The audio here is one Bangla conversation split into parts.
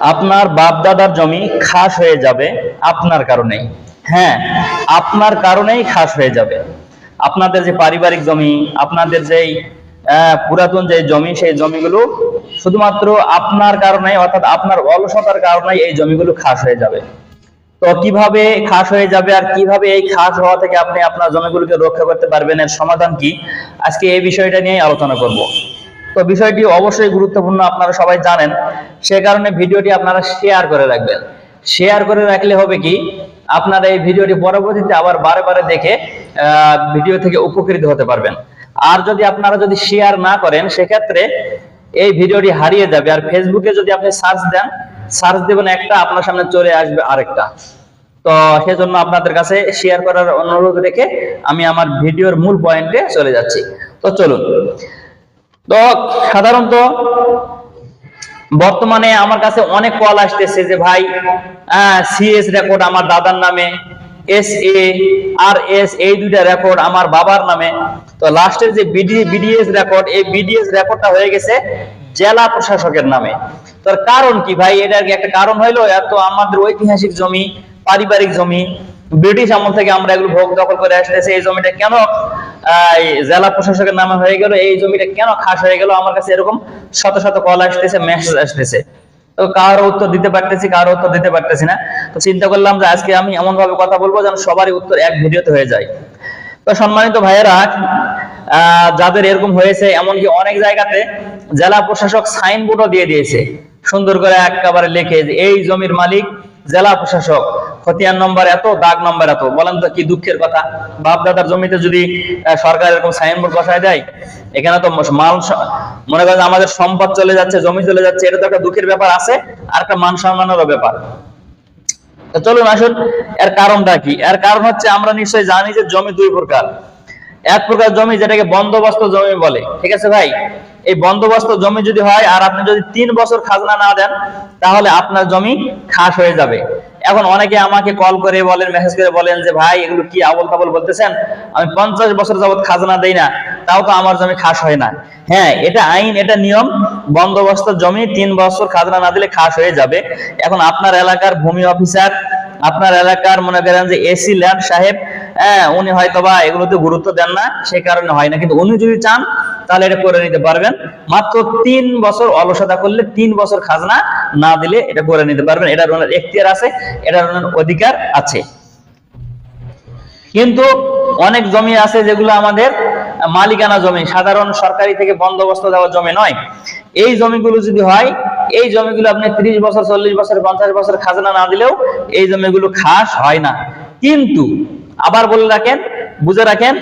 আপনার বাপ দাদার জমি খাস হয়ে যাবে আপনার কারণেই। হ্যাঁ আপনার কারণেই খাস হয়ে যাবে। আপনাদের যে পারিবারিক জমি, আপনাদের যেই পুরাতন যে জমি, সেই জমিগুলো শুধুমাত্র আপনার কারণে অর্থাৎ আপনার অলসতার কারণে এই জমিগুলো খাস হয়ে যাবে। তো কীভাবে খাস হয়ে যাবে আর কীভাবে এই খাস হওয়া থেকে আপনি আপনার জমিগুলোকে রক্ষা করতে পারবেন, এর সমাধান কি? আজকে এই বিষয়টা নিয়ে আলোচনা করব। তো বিষয়টি অবশ্যই গুরুত্বপূর্ণ, আপনারা সবাই জানেন। সে কারণে ভিডিওটি আপনারা শেয়ার করে রাখবেন। শেয়ার করে রাখলে হবে কি, আপনারা এই ভিডিওটি পরবর্তীতে আবার বারে বারে দেখে ভিডিও থেকে উপকৃত হতে পারবেন। আর যদি আপনারা যদি শেয়ার না করেন, সেক্ষেত্রে এই ভিডিওটি হারিয়ে যাবে। আর ফেসবুকে যদি আপনি সার্চ দেন সার্চ দেবেন একটা, আপনার সামনে চলে আসবে আরেকটা। তো সেজন্য আপনাদের কাছে শেয়ার করার অনুরোধ রেখে আমি আমার ভিডিওর মূল পয়েন্টে চলে যাচ্ছি। তো চলুন। তো সাধারণত বর্তমানে আমার কাছে অনেক কল আসতেছে যে, ভাই সিএস রেকর্ড আমার দাদার নামে এস এ আর এস এই দুইটা রেকর্ড আমার বাবার নামে। তো লাস্টের যে বিডি বিডিএস রেকর্ড এই বিডিএস রেকর্ডটা হয়ে গেছে জেলা প্রশাসকের নামে। তোর কারণ কি, ভাই? এটার একটা কারণ হইল? এত আমাদের ঐতিহাসিক জমি, পারিবারিক জমি, ব্রিটিশ আমল থেকে আমরা এগুলো ভোগ দখল করে আসতেছে। এই জমিটা কেন জেলা প্রশাসকের নামে হয়ে গেল, এই জমিটা কেন খাস হয়ে গেল? আমার কাছে এরকম শত শত কল আসতেছে মেসেজ আসতেছে। তো কারও উত্তর দিতে পারতেছি, কারও উত্তর দিতে পারতেছি না। তো চিন্তা করলাম যে আজকে আমি এমন ভাবে কথা বলব যেন সবারই উত্তর এক ভিডিওতে হয়ে যায়। তো সম্মানিত ভাইয়েরা যাদের এরকম হয়েছে, এমনকি অনেক জায়গাতে জেলা প্রশাসক সাইনবোর্ডও দিয়ে দিয়েছে। সুন্দর করে একেবারে লিখে যে, এই জমির মালিক জেলা প্রশাসক। খতিয়ান নম্বর এত, দাগ নম্বর এত। বলেন তো কি দুঃখের কথা? বাপ দাদার জমিতে যদি সরকার এরকম সাইনবোর্ড বসায় দেয়, এখানে তো মাল মনে করেন আমাদের সম্পদ চলে যাচ্ছে, জমি চলে যাচ্ছে, এটা তো একটা দুঃখের ব্যাপার আছে, আর একটা মান সম্মানেরও ব্যাপার। চলুন আসুন, এর কারণটা কি? এর কারণ হচ্ছে আমরা নিশ্চয়ই জানি যে জমি দুই প্রকার। এক প্রকার জমি যেটাকে বন্দোবস্ত জমি বলে, ঠিক আছে ভাই? এই বন্দোবস্ত জমি যদি হয়, আর আপনি যদি তিন বছর খাজনা না দেন, তাহলে আপনার জমি খাস হয়ে যাবে। এখন অনেকে আমাকে কল করে বলেন মেসেজ করে বলেন যে, ভাই, এগুলো কি আবল তাবল বলতেছেন? আমি পঞ্চাশ বছর যাবত খাজনা দেই না, তাও তো আমার জমি খাস হয় না। হ্যাঁ এটা আইন, এটা নিয়ম। বন্দোবস্ত জমি, তিন বছর খাজনা না দিলে খাস হয়ে যাবে। এখন আপনার এলাকার ভূমি অফিসার, আপনার এলাকার মনে করেন যে এসি ল্যান্ড সাহেব হ্যাঁ উনি হয়তো বা এগুলোতে গুরুত্ব দেন না, সে কারণে হয় না। কিন্তু উনি যদি চান তাহলে এটা করে নিতে পারবেন। মাত্র তিন বছর অলসতা করলে তিন বছর খাজনা না দিলে এটা করে নিতে পারবেন। এটার ওনার এখতিয়ার আছে এটার ওনার অধিকার আছে। কিন্তু অনেক জমি আছে যেগুলো আমাদের মালিকানা জমি, সাধারণ সরকারি থেকে বন্দোবস্ত দেওয়া জমি নয়। এই জমিগুলো যদি হয়, এই জমিগুলো আপনি ত্রিশ বছর, চল্লিশ বছর, পঞ্চাশ বছর খাজনা না দিলেও এই জমিগুলো খাস হয় না। কিন্তু আবার বলে রাখেন, বুঝে রাখেন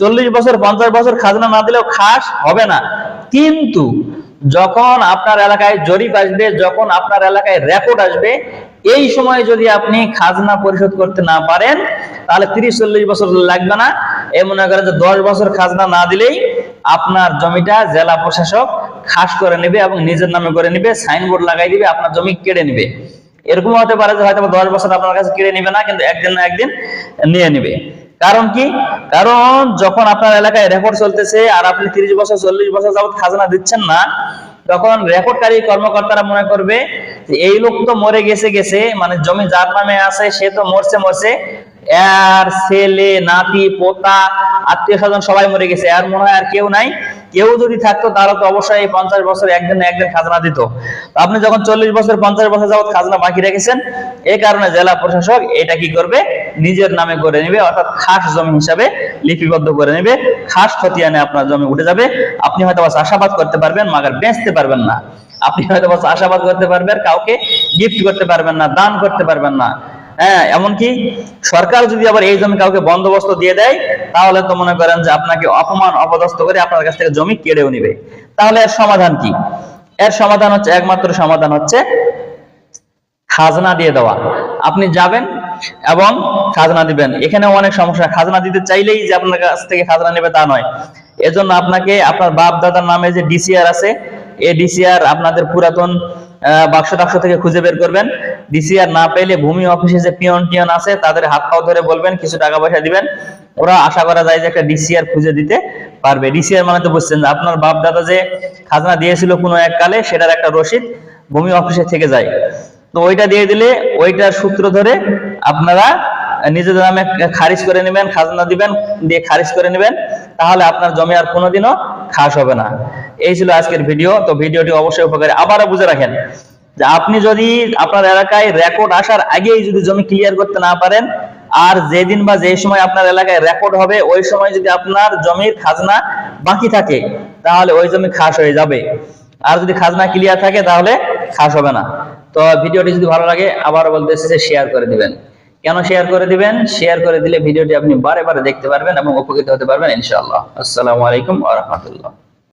চল্লিশ বছর, পঞ্চাশ বছর খাজনা না দিলেও খাস হবে না। কিন্তু যখন আপনার এলাকায় জরিপ আসবে, যখন আপনার এলাকায় রেকর্ড আসবে, এই সময় যদি আপনি খাজনা পরিশোধ করতে না পারেন, তাহলে তিরিশ, চল্লিশ বছর লাগবে না। এ মনে করেন যে দশ বছর খাজনা না দিলেই আপনার জমিটা জেলা প্রশাসক খাস করে নেবে এবং নিজের নামে করে নেবে, সাইনবোর্ড লাগাই দিবে, আপনার জমি কেড়ে নেবে। এরকম হতে পারে যে হয়তো দশ বছর আপনার কাছে কেড়ে নিবে না, কিন্তু একদিন না একদিন নিয়ে নিবে। কারণ কি? কারণ যখন আপনার এলাকায় রেকর্ড চলতেছে আর আপনি তিরিশ বছর, চল্লিশ বছর যাবত খাজনা দিচ্ছেন না, তখন রেকর্ডকারী কর্মকর্তারা মনে করবে এই লোক তো মরে গেছে গেছে মানে জমি যার নামে আছে, সে তো মরছে মরছে। আর ছেলে, নাতি, পোতা, আত্মীয় স্বজন সবাই মরে গেছে। আর মনে হয় আর কেউ নাই। কেউ যদি থাকতো তারা তো অবশ্যই এই পঞ্চাশ বছর একদিন একদিন খাজনা দিত। আপনি যখন চল্লিশ বছর, পঞ্চাশ বছর যাবত খাজনা বাকি রেখেছেন এই কারণে জেলা প্রশাসক এটা কি করবে? নিজের নামে করে নেবে, অর্থাৎ খাস জমি হিসাবে লিপিবদ্ধ করে নেবে। খাস খতিয়ানে আপনার জমি উঠে যাবে। আপনি হয়তো চাষাবাদ করতে পারবেন, মাগার বেচতে পারবেন না। আপনি হয়তো চাষাবাদ করতে পারবেন, কাউকে গিফট করতে পারবেন না, দান করতে পারবেন না। হ্যাঁ এমনকি সরকার যদি আবার এই জমি কাউকে বন্দোবস্ত দিয়ে দেয়, তাহলে তো মনে করেন যে আপনাকে অপমান, অপদস্থ করে আপনার কাছ থেকে জমি কেড়েও নিবে। তাহলে এর সমাধান কি? এর সমাধান হচ্ছে, একমাত্র সমাধান হচ্ছে খাজনা দিয়ে দেওয়া। আপনি যাবেন এবং খাজনা দিবেন। এখানে অনেক সমস্যা। খাজনা দিতে চাইলেই যে আপনার কাছ থেকে খাজনা নেবে তা নয়। এজন্য আপনাকে আপনার বাপ দাদার নামে যে ডিসিআর আছে, এই ডিসিআর আপনাদের পুরাতন বাক্স টাক্স থেকে খুঁজে বের করবেন। ডিসিআর না পেলে ভূমি অফিসে যে পিয়ন টিয়ন আছে, তাদের হাত পাও ধরে বলবেন, কিছু টাকা পয়সা দিবেন। ওরা আশা করা যায় যে একটা ডিসিআর খুঁজে দিতে পারবে। ডিসিআর মানে তো বুঝছেন যে আপনার বাপ দাদা যে খাজনা দিয়েছিল কোনো এক কালে সেটার একটা রসিদ ভূমি অফিসে থেকে যায়। তো ওইটা দিয়ে দিলে ওইটার সূত্র ধরে আপনারা নিজেদের নামে খারিজ করে নেবেন, খাজনা দিবেন, দিয়ে খারিজ করে নেবেন। তাহলে আপনার জমি আর কোনোদিনও খাস হবে না। এই ছিল আজকের ভিডিও। তো ভিডিওটি অবশ্যই উপকারী। আবারও বুঝে রাখেন যে আপনি যদি আপনার এলাকায় রেকর্ড আসার আগেই যদি জমি ক্লিয়ার করতে না পারেন, আর যেদিন বা যে সময় আপনার এলাকায় রেকর্ড হবে, ওই সময় যদি আপনার জমির খাজনা বাকি থাকে, তাহলে ওই জমি খাস হয়ে যাবে। আর যদি খাজনা ক্লিয়ার থাকে, তাহলে খাস হবে না। তো ভিডিওটি যদি ভালো লাগে আবার বলতেছে যে শেয়ার করে দিবেন। কেন শেয়ার করে দিবেন? শেয়ার করে দিলে ভিডিওটি আপনি বারে বারে দেখতে পারবেন এবং উপকৃত হতে পারবেন, ইনশাআল্লাহ। আসসালামু আলাইকুম ওয়া রাহমাতুল্লাহ।